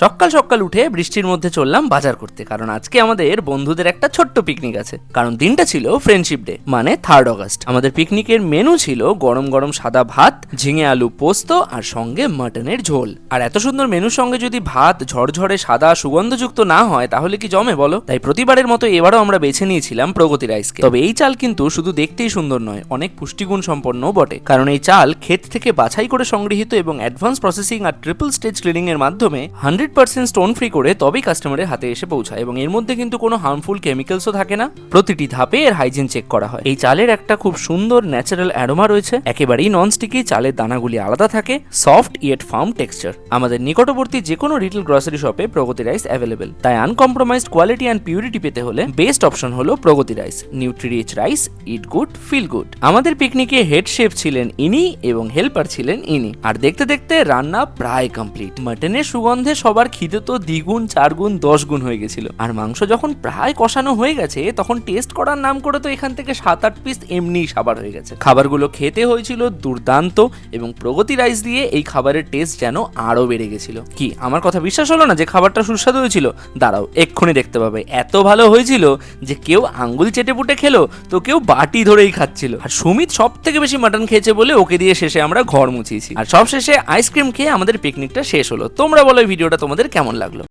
সকাল সকাল উঠে বৃষ্টির মধ্যে চললাম বাজার করতে, কারণ আজকে আমাদের বন্ধুদের একটা ছোট্ট পিকনিক আছে। কারণ দিনটা ছিল ফ্রেন্ডশিপ ডে মানে থার্ড অগস্ট আমাদের পিকনিকের মেনু ছিল গরম গরম সাদা ভাত, ঝিঙে আলু পোস্ত আর সঙ্গে মাটনের ঝোল। আর এত সুন্দর মেনুর সঙ্গে যদি ভাত ঝরঝরে সাদা সুগন্ধযুক্ত না হয়, তাহলে কি জমে বলো? তাই প্রতিবারের মতো এবারও আমরা বেছে নিয়েছিলাম প্রগতি রাইসকে তবে এই চাল কিন্তু শুধু দেখতেই সুন্দর নয়, অনেক পুষ্টিগুণ সম্পন্নও বটে। কারণ এই চাল ক্ষেত থেকে বাছাই করে সংগৃহীত এবং অ্যাডভান্স প্রসেসিং আর ট্রিপল স্টেজ ক্লিনিং এর মাধ্যমে হান্ড্রেড পার্সেন্ট স্টোন ফ্রি করে তবেই কাস্টমারের হাতে এসে পৌঁছায় এবং এর মধ্যে কিন্তু কোনো হার্মফুল কেমিক্যালসও থাকে না। প্রতিটি ধাপে এর হাইজিন চেক করা হয়। এই চালের একটা খুব সুন্দর ন্যাচারাল অ্যারোমা রয়েছে। একেবারেই নন স্টিকি চালের দানাগুলি আলাদা থাকে, সফট ইয়েট ফার্ম টেক্সচার। আমাদের নিকটবর্তী যে কোনো রিটেল গ্রসারি শপে প্রগতি রাইস অ্যাভেলেবেল। তাই আনকম্প্রোমাইজড কোয়ালিটি অ্যান্ড পিউরিটি পেতে হলে বেস্ট অপশন হলো Pragati rice. Nutririch rice, eat good, feel good. আমাদের পিকনিকে হেড শেফ ছিলেন ইনি এবং হেল্পার ছিলেন ইনি। আর দেখতে দেখতে রান্না প্রায় কমপ্লিট। মাটনের সুগন্ধে সবার খিদে তো দ্বিগুণ, চারগুণ দশ গুণ হয়ে গেছিল। আর মাংস যখন প্রায় কষানো হয়ে গেছে, তখন টেস্ট করার নাম করে তো এখান থেকে সাত আট পিস এমনিই সাবার হয়ে গেছে। খাবারগুলো খেতে হয়েছিল দুর্দান্ত এবং প্রগতি রাইস দিয়ে এই খাবারের টেস্ট যেন আরও বেড়ে গেছিল। কি, আমার কথা বিশ্বাস হলো না যে খাবারটা সুস্বাদু হয়েছিল? দাঁড়াও, এক্ষুনি দেখতে পাবে। এত ভালো হয়েছিল যে কেউ আঙ্গুল চেটে পুটে খেলো, তো কেউ বাটি ধরেই খাচ্ছিল। আর সুমিত সব থেকে বেশি মাটন খেয়েছে বলে ওকে দিয়ে শেষে আমরা ঘর মুছিয়েছি। আর সব শেষে আইসক্রিম খেয়ে আমাদের পিকনিকটা শেষ হলো। তোমরা বলো ভিডিওটা তোমাদের কেমন লাগল?